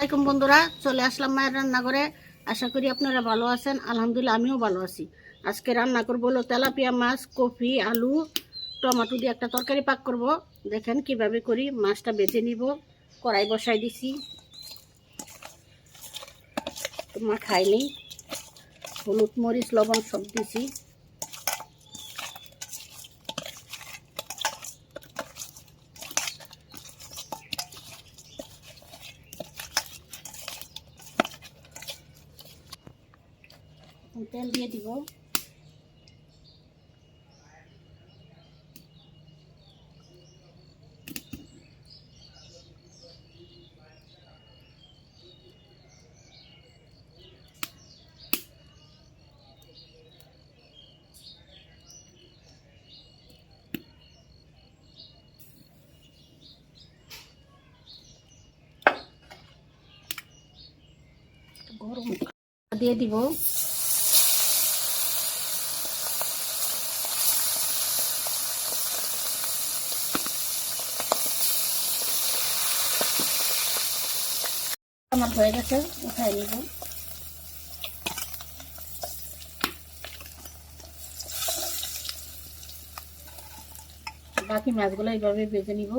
আসসালামাইকুম বন্ধুরা, চলে আসলাম মায়ের রান্নাঘরে। আশা করি আপনারা ভালো আছেন, আলহামদুলিল্লাহ আমিও ভালো আছি। আজকে রান্না করব হলো তেলাপিয়া মাছ, কফি, আলু, টমাটো দিয়ে একটা তরকারি পাক করব। দেখেন কীভাবে করি, মাছটা বেছে নিব, কড়াই বসাই দিছি। তো মা খাইনি হলুদ, মরিচ, লবণ সব দিছি। তেল দিয়ে দিব গরম দিয়ে দিব আমার হয়ে গেছে, উঠাই নিব। বাকি মাছগুলো এইভাবে বেজে নিব।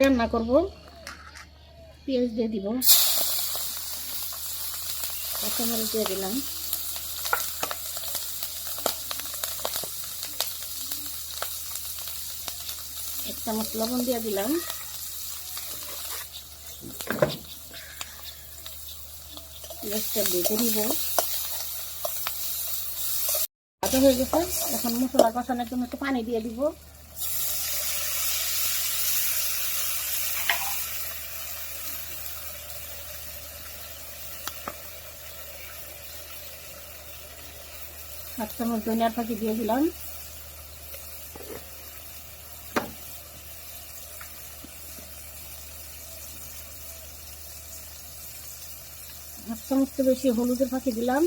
রান্না করব। পেঁয়াজ দিয়ে দিব। দিয়ে দিলাম। এক চামচ লবণ দিয়ে দিলাম। গ্যাসটা বেঁধে নিব। ভাজা হয়ে গেছে। এখন মশলা কষানোর জন্য একটু পানি দিয়ে দিব। এক চামচ ধনিয়ার পাখি দিয়ে দিলাম এক চামচ তো বেশি হলুদের ফাঁকি দিলাম।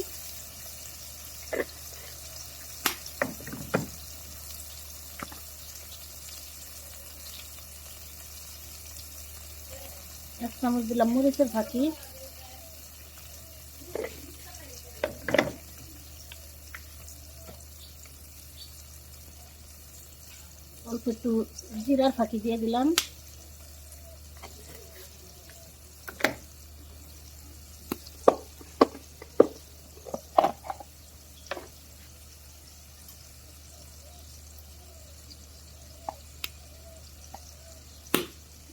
এক চামচ দিলাম মরিচের ফাঁকি। অল্প একটু জিরার ফাঁকি দিয়ে দিলাম।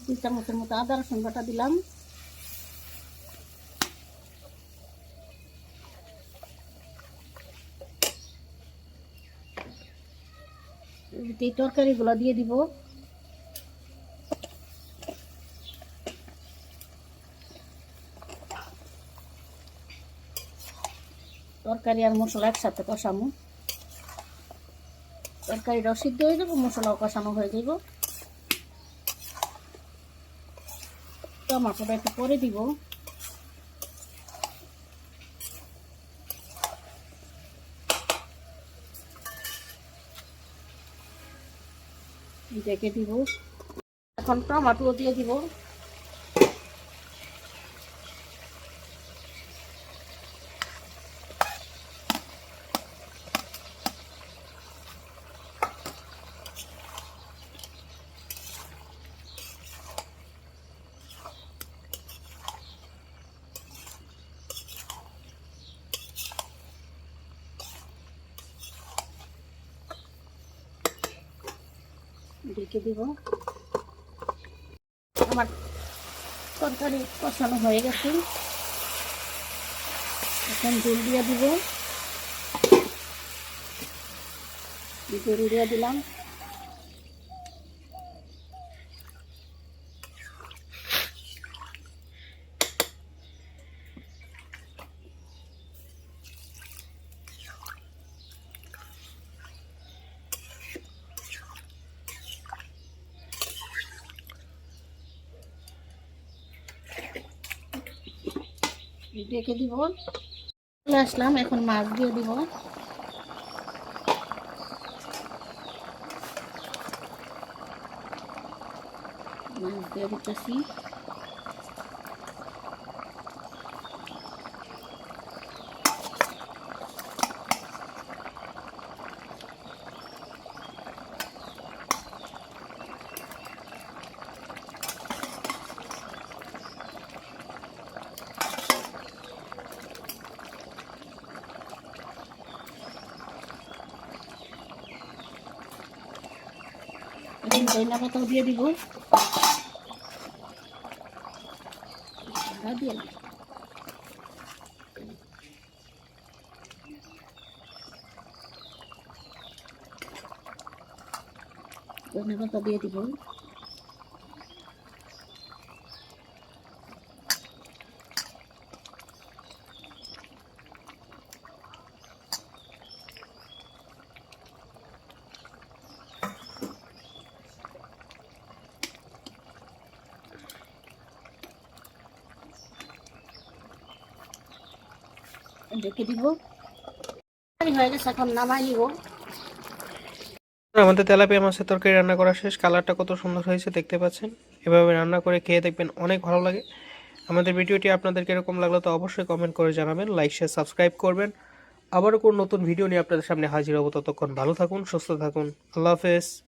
দুই চামচের মতো আদা রসুন বাটা দিলাম। এই তরকারিগুলো দিয়ে দিব। তরকারি আর মশলা একসাথে কষামো। তরকারিটাও সিদ্ধ হয়ে যাব, মশলাও কষানো হয়ে যাব টমাটোটা একটু পরে দিব। দেখে দিব। এখন টমাটো দিয়ে দিব। ঢেকে দিব। আমার তরকারি কষানো হয়ে গেছে। এখন জল দিয়ে দিব। জল দিয়ে দিলাম। ডেকে দিব। চলে আসলাম এখন মাছ দিয়ে দিব। মাছ দিয়ে দিতেছি। এখন ধনিয়া পাতাও দিয়ে দিব ঢাকা দিয়ে দিই। ধনিয়া পাতা দিয়ে দিব রেখে দিব। আমাদের তেলাপিয়া মাছের তরকারি রান্না করা শেষ। কালারটা কত সুন্দর হয়েছে দেখতে পাচ্ছেন। এভাবে রান্না করে খেয়ে দেখবেন, অনেক ভালো লাগে। আমাদের ভিডিওটি আপনাদের কীরকম লাগল তো অবশ্যই কমেন্ট করে জানাবেন লাইক শেয়ার সাবস্ক্রাইব করবেন। আবারও কোন নতুন ভিডিও নিয়ে আপনাদের সামনে হাজির হব। ততক্ষণ ভালো থাকুন, সুস্থ থাকুন। আল্লাহ হাফেজ।